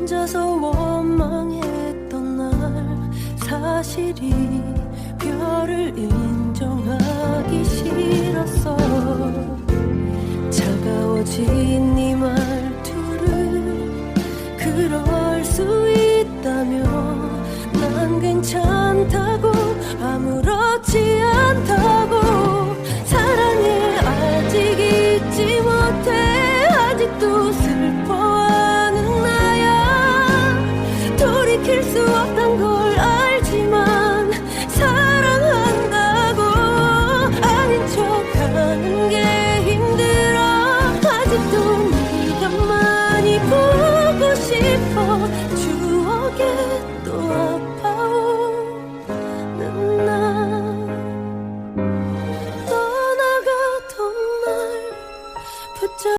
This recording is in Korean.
혼자서 원망했던 날 사실이 별을 인정하기 싫었어 차가워진 네 말투를 그럴 수 있다면 난 괜찮다고 아무렇지 않다고 사랑해 아 어쩌